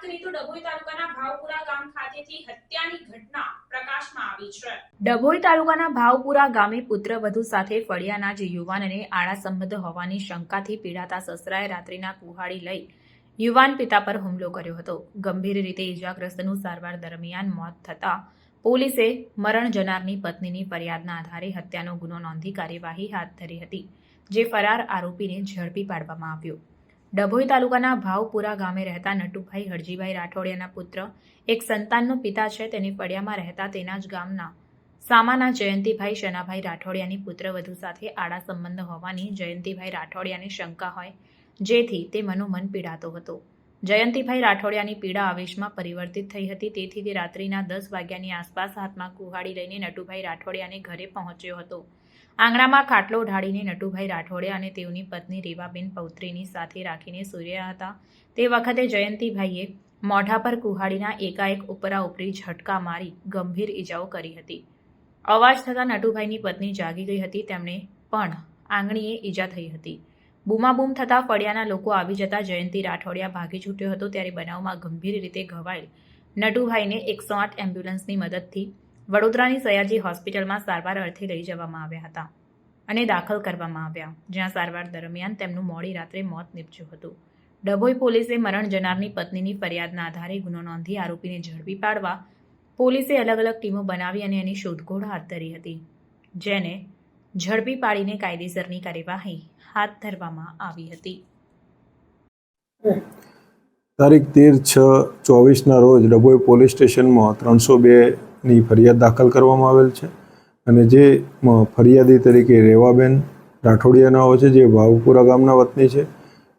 કરીએ તો ડભોઈ તાલુકાના ભાવપુરા ગામ ખાતેથી હત્યાની ઘટના પ્રકાશમાં આવી છે. ડભોઈ તાલુકાના ભાવપુરા ગામે પુત્રવધુ સાથે ફળિયાના જ યુવાનને આડા સંબંધ હોવાની શંકાથી પીડાતા સસરાએ રાત્રિના કુહાડી લઈ યુવાન પિતા પર હુમલો કર્યો હતો. ગંભીર રીતે ઇજાગ્રસ્તનું સારવાર દરમિયાન મોત થતાં પોલીસે મરણ જનારની પત્નીની ફરિયાદના આધારે હત્યાનો ગુનો નોંધી કાર્યવાહી હાથ ધરી હતી, જે ફરાર આરોપીને ઝડપી પાડવામાં આવ્યો. ડભોઈ તાલુકાના ભાવપુરા ગામે રહેતા નટુભાઈ હરજીભાઈ રાઠોડિયાના પુત્ર, એક સંતાનનો પિતા છે, તેની ફળિયામાં રહેતા તેના જ ગામના સામાના જયંતિભાઈ શનાભાઈ રાઠોડિયાની પુત્રવધુ સાથે આડા સંબંધ હોવાની જયંતિભાઈ રાઠોડિયાને શંકા હોય, જેથી તે મનોમન પીડાતો હતો. જયંતિભાઈ રાઠોડિયાની પીડા આવેશમાં પરિવર્તિત થઈ હતી, તેથી તે રાત્રિના દસ વાગ્યાની આસપાસ હાથમાં કુહાડી લઈને નટુભાઈ રાઠોડિયાને ઘરે પહોંચ્યો હતો. આંગણામાં ખાટલો ઢાળીને નટુભાઈ રાઠોડિયા અને તેઓની પત્ની રેવાબેન પૌત્રીની સાથે રાખીને સૂર્યા હતા. તે વખતે જયંતિભાઈએ મોઢા પર કુહાડીના એકાએક ઉપરા ઉપરી ઝટકા મારી ગંભીર ઈજાઓ કરી હતી. અવાજ થતાં નટુભાઈની પત્ની જાગી ગઈ હતી. તેમણે પણ આંગળીએ ઈજા થઈ હતી. બૂમાબૂમ થતાં ફળિયાના લોકો આવી જતા જયંતિ રાઠોડિયા ભાગી છૂટ્યો હતો ત્યારે બનાવમાં ગંભીર રીતે ઘવાયેલ નટુભાઈને એકસો આઠ એમ્બ્યુલન્સની મદદથી વડોદરાની સયાજી હોસ્પિટલમાં સારવાર અર્થે લઈ જવામાં આવ્યા હતા અને દાખલ કરવામાં આવ્યા. જ્યાં સારવાર દરમિયાન તેમનું મોડી રાત્રે મોત નીપજ્યું હતું. ડભોઈ પોલીસે મરણ જનારની પત્નીની ફરિયાદના આધારે ગુનો નોંધી આરોપીને ઝડપી પાડવા પોલીસે અલગ અલગ ટીમો બનાવી અને એની શોધખોળ હાથ ધરી હતી, જેને ઝડપી પાડીને કાયદેસરની કાર્યવાહી હાથ ધરવામાં આવી હતી. તારીખ તેર છ ચોવીસના રોજ ડભોઈ પોલીસ સ્ટેશનમાં ત્રણસો બેની ફરિયાદ દાખલ કરવામાં આવેલ છે. અને જે ફરિયાદી તરીકે રેવાબેન રાઠોડિયાના હોય છે, જે ભાવપુરા ગામના વતની છે.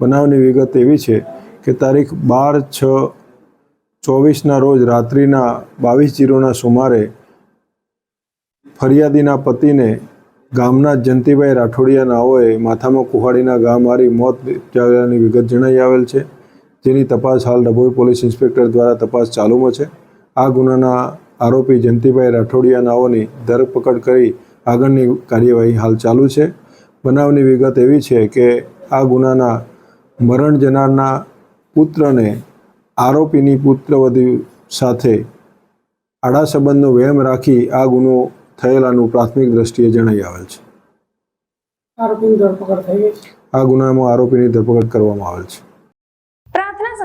બનાવની વિગત એવી છે કે તારીખ બાર છ ચોવીસના રોજ રાત્રિના બાવીસ જીરોના સુમારે ફરિયાદીના પતિને ગામના જ જયંતિભાઈ રાઠોડિયા નાઓએ માથામાં કુહાડીના ઘા મારી મોત નિપજાવ્યાની વિગત જણાઈ આવેલ છે. જેની તપાસ હાલ ડભોઈ પોલીસ ઇન્સ્પેક્ટર દ્વારા તપાસ ચાલુમાં છે. આ ગુનાના આરોપી જયંતિભાઈ રાઠોડિયા નાઓની ધરપકડ કરી આગળની કાર્યવાહી હાલ ચાલુ છે. બનાવની વિગત એવી છે કે આ ગુનાના મરણ જનારના પુત્રને આરોપીની પુત્રવધુ સાથે આડા સંબંધનો વહેમ રાખી આ ગુનો થયેલાનું પ્રાથમિક દ્રષ્ટિએ જણાઈ આવેલ છે. આરોપીની ધરપકડ થઈ આ ગુનામાં આરોપીની ધરપકડ કરવામાં આવેલ છે.